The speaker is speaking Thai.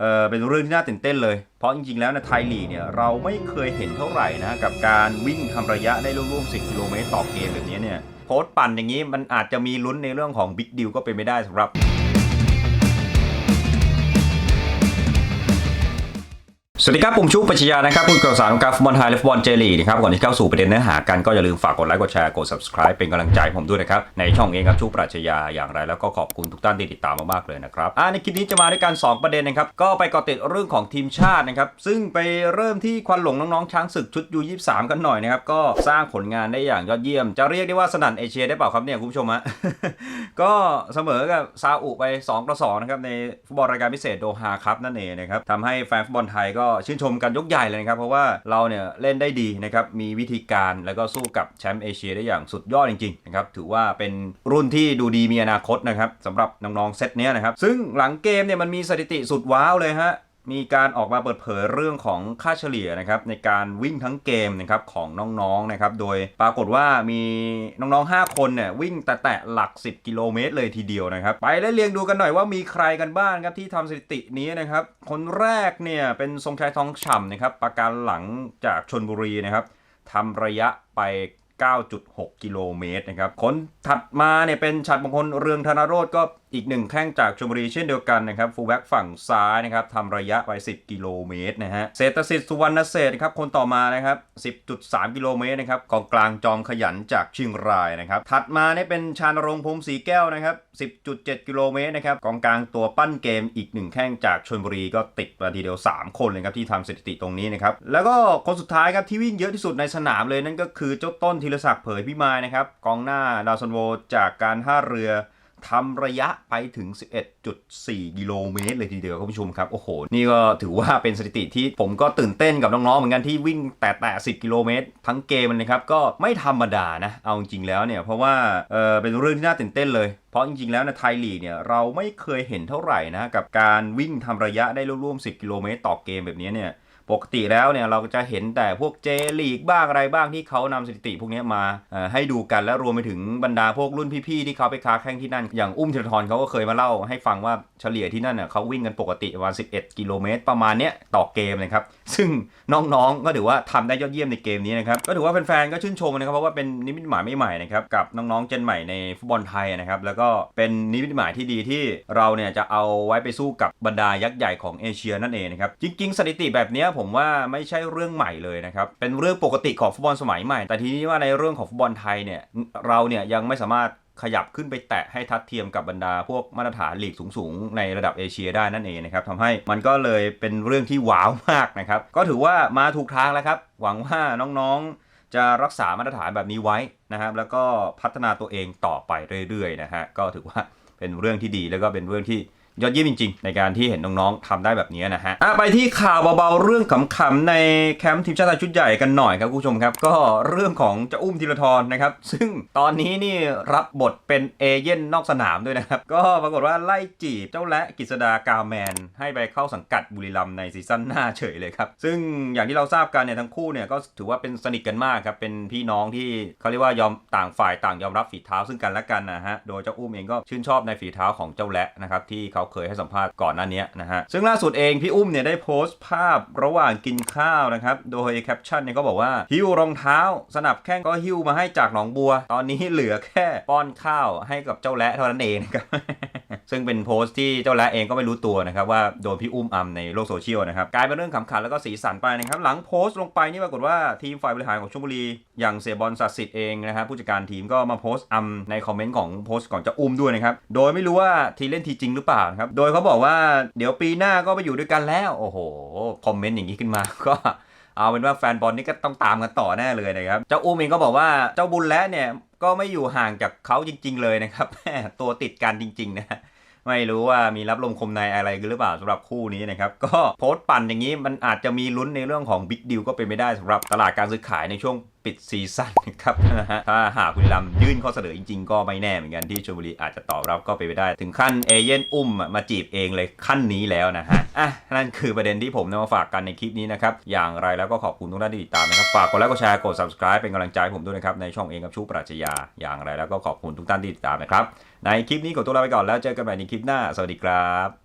เออเป็นเรื่องที่น่าตื่นเต้นเลย เพราะจริงๆ แล้วนะไทยลีกเนี่ยเราไม่เคยเห็นเท่าไหร่นะกับการวิ่งทำระยะได้ร่วมๆ10กิโลเมตรต่อเกมแบบนี้เนี่ยโพสต์ปั่นอย่างนี้มันอาจจะมีลุ้นในเรื่องของบิ๊กดิวก็เป็นไม่ได้สำหรับ สวัสดีครับผมชูปัชญานะครับคุณกระสารของการฟุตบอลไทยและฟุตบอลเจลีนะครับก่อนที่เข้าสู่ประเด็นเนื้อหากันก็อย่าลืมฝากกดไลค์กดแชร์กด subscribe เป็นกำลังใจผมด้วยนะครับในช่องเองครับชูปัชญาอย่างไร แล้วก็ขอบคุณทุกท่านที่ติดตามมากๆเลยนะครับอ่าในคลิปนี้จะมาด้วยกัน 2 ประเด็นนะครับก็ไปเกาะติดเรื่องของทีมชาตินะครับซึ่งไปเริ่มที่ควันหลงน้องๆช้างศึกชุดยู23กันหน่อยนะครับก็สร้างผลงานได้อย่างยอดเยี่ยม จะเรียกได้ว่าสนั่นเอเชียได้เปล่าครับเนี่ยคุณผู้ชมฮะก็เสมอกับซาอุไป2ต่อ2นะครับในฟุตบอลรายการพิเศษโดฮาครับนั่นเองนะครับทำให้แฟนฟุตบอลไทยก็ชื่นชมกันยกใหญ่เลยนะครับ เพราะว่าเราเนี่ยเล่นได้ดีนะครับ มีวิธีการแล้วก็สู้กับแชมป์เอเชียได้อย่างสุดยอดจริงๆนะครับ ถือว่าเป็นรุ่นที่ดูดีมีอนาคตนะครับสำหรับน้องๆเซตเนี้ยนะครับ ซึ่งหลังเกมเนี่ยมันมีสถิติสุดว้าวเลยฮะ มีการออกมาเปิดเผยเรื่องของค่าเฉลี่ยนะครับในการวิ่งทั้งเกมนะครับของน้องๆนะครับโดยปรากฏว่ามีน้องๆ 5 คนเนี่ยวิ่งแต่แตะหลัก 10 กิโลเมตรเลยทีเดียวนะครับไปไล่เรียงดูกันหน่อยว่ามีใครกันบ้างครับที่ทำสถิตินี้นะครับคนแรกเนี่ยเป็นทรงชัยทองฉ่ำนะครับประการหลังจากชนบุรีนะครับทำระยะไป 9.6 กิโลเมตรนะครับคนถัดมาเนี่ยเป็นฉัดมงคลเรืองธนโรธก็อีกหนึ่งแข้งจากชลบุรีเช่นเดียวกันนะครับฟูลแบ็กฝั่งซ้ายนะครับทำระยะไป 10 กิโลเมตรนะฮะเศรษฐศิษย์สุวรรณเศษครับคนต่อมานะครับ 10.3 กิโลเมตรนะครับกองกลางจอมขยันจากเชียงรายนะครับถัดมาเนี่ยเป็นชานรงค์พรมศรีแก้วนะครับ 10.7 กิโลเมตรนะครับกองกลางตัวปั้นเกมอีกหนึ่งแข้งจากชลบุรีก็ติดมาทีเดียว 3 คนเลยครับที่ทำสถิติตรงนี้นะครับแล้วก็คนสุดท้ายครับที่วิ่งเยอะที่สุดในสนามเลยนั่นก็คือเจ้าต้นธีรศักดิ์เผยพิมายนะครับกองหน้าดาวซันโวจากการท่าเรือทำระยะไปถึง 11.4 กิโลเมตรเลยทีเดียวคุณผู้ชมครับ โอ้โห นี่ก็ถือว่าเป็นสถิติที่ผมก็ตื่นเต้นกับน้อง ๆ เหมือนกันที่วิ่งแต่แต่ 10 กิโลเมตร ทั้งเกมนะครับ ก็ไม่ธรรมดานะ เอาจริงแล้วเนี่ย เพราะว่าเออเป็นเรื่องที่น่าตื่นเต้นเลย เพราะจริง ๆ แล้วในไทยลีกเนี่ย เราไม่เคยเห็นเท่าไหร่นะ กับการวิ่งทำระยะได้ร่วมๆ10 กิโลเมตรต่อเกมแบบนี้เนี่ย ปกติแล้วเนี่ยเราจะเห็นแต่พวกเจลีกบ้างอะไรบ้างที่เขานำสถิติพวกนี้มาให้ดูกันและรวมไปถึงบรรดาพวกรุ่นพี่ๆที่เขาไปค้าแข่งที่นั่น อย่างอุ้มธีรทรเขาก็เคยมาเล่าให้ฟังว่าเฉลี่ยที่นั่นเน่ะเขาวิ่งกันปกติประมาณ11 กิโลเมตร ประมาณเนี้ยต่อเกมนะครับ ซึ่งน้องๆก็ถือว่าทำได้ยอดเยี่ยมในเกมนี้นะครับก็ถือว่าแฟนๆก็ชื่นชมนะครับเพราะว่าเป็นนิมิตหมายใหม่ๆนะครับกับน้องๆเจนใหม่ในฟุตบอลไทยนะครับแล้วก็เป็นนิมิตหมายที่ดีที่เราเนี่ยจะเอาไว้ไปสู้กับบรรดายักษ์ใหญ่ของเอเชียนั่นเองนะครับจริงๆสถิติแบบนี้ผมว่าไม่ใช่เรื่องใหม่เลยนะครับ เป็นเรื่องปกติของฟุตบอลสมัยใหม่ แต่ทีนี้ว่าในเรื่องของฟุตบอลไทยเนี่ยเราเนี่ยยังไม่สามารถขยับขึ้นไปแตะให้ทัดเทียมกับบรรดาพวกมาตรฐานลีกสูงๆ ในระดับเอเชียได้นั่นเองนะครับทำให้มันก็เลยเป็นเรื่องที่ว้าวมากนะครับ ก็ถือว่ามาถูกทางแล้วครับ หวังว่าน้องๆ จะรักษามาตรฐานแบบนี้ไว้นะครับ แล้วก็พัฒนาตัวเองต่อไปเรื่อยๆนะฮะก็ถือว่าเป็นเรื่องที่ดีแล้วก็เป็นเรื่องที่ ยอดเยี่ยมจริงๆ ในการที่เห็นน้องๆทำได้แบบนี้นะฮะอะไปที่ข่าวเบาๆเรื่องขำๆในแคมป์ทีมชาติไทยชุดใหญ่กันหน่อยครับคุณผู้ชมครับ ก็เรื่องของเจ้าอุ้มธีรทรนะครับ ซึ่งตอนนี้นี่รับบทเป็นเอเย่นนอกสนามด้วยนะครับ ก็ปรากฏว่าไล่จีบเจ้าและกฤษดากาแมน ให้ไปเข้าสังกัดบุรีรัมในซีซั่นหน้าเฉยเลยครับ ซึ่งอย่างที่เราทราบกันเนี่ยทั้งคู่เนี่ยก็ถือว่าเป็นสนิทกันมากครับเป็นพี่น้องที่เขาเรียกว่ายอมต่างฝ่ายต่างยอมรับฝีเท้าซึ่งกันและกันนะฮะโดยเจ้าอุ้มเองก็ชื่นชอบในฝีเท้าของเจ้าและนะครับที่เขาเคยให้สัมภาษณ์ก่อนหน้านี้นะฮะซึ่งล่าสุดเองพี่อุ้มเนี่ยได้โพสต์ภาพระหว่างกินข้าวนะครับโดยแคปชั่นเนี่ยก็บอกว่าหิ้วรองเท้า สนับแข้งก็หิ้วมาให้จากหนองบัว ตอนนี้เหลือแค่ป้อนข้าวให้กับเจ้าและเท่านั้นเองนะครับ ซึ่งเป็นโพสต์ที่เจ้าและเองก็ไม่รู้ตัวนะครับว่าโดนพี่อุ้มอัมในโลกโซเชียลนะครับกลายเป็นเรื่องขำขันแล้วก็สีสันไปนะครับหลังโพสต์ลงไปนี่ปรากฏว่าทีมฝ่ายบริหารของชลบุรี อย่างเสียบอลศักดิ์สิทธิ์เองนะครับผู้จัดการทีมก็มาโพสต์อัมในคอมเมนต์ของโพสต์ของเจ้าอุ้มด้วยนะครับโดยไม่รู้ว่าทีเล่นทีจริงหรือเปล่านะครับโดยเขาบอกว่าเดี๋ยวปีหน้าก็ไปอยู่ด้วยกันแล้วโอ้โหคอมเมนต์อย่างนี้ขึ้นมาก็เอาเป็นว่าแฟนบอลนี่ก็ต้องตามกันต่อแน่เลยนะครับ เจ้าอุ้มเองก็บอกว่าเจ้าบุญและเนี่ย ก็ไม่อยู่ห่างจากเขาจริง ๆ เลยนะครับตัวติดกันจริง ๆ นะ ไม่รู้ว่ามีรับลมคมในอะไรกันหรือเปล่าสำหรับคู่นี้นะครับ ก็โพสต์ปั่นอย่างนี้มันอาจจะมีลุ้นในเรื่องของบิ๊กดิวก็เป็นไม่ได้สำหรับตลาดการซื้อขายในช่วง ปิดซีซั่นนะครับนะฮะถ้าหากคุณลำยื่นข้อเสนอจริง ๆ ก็ไม่แน่เหมือนกันที่ชลบุรีอาจจะตอบรับก็เป็นไปได้ ถึงขั้นเอเย่นอุ้มมาจีบเองเลยขั้นนี้แล้วนะฮะอะนั่นคือประเด็นที่ผมนำมาฝากกันในคลิปนี้นะครับอย่างไรแล้วก็ขอบคุณทุกท่านที่ติดตามนะครับฝากกดไลค์กดแชร์กด subscribe เป็นกำลังใจผมด้วยนะครับในช่องเองกับชูปรัชญาอย่างไรแล้วก็ขอบคุณทุกท่านที่ติดตามนะครับในคลิปนี้ขอตัวลาไปก่อนแล้วเจอกันใหม่ในคลิปหน้าสวัสดีครับ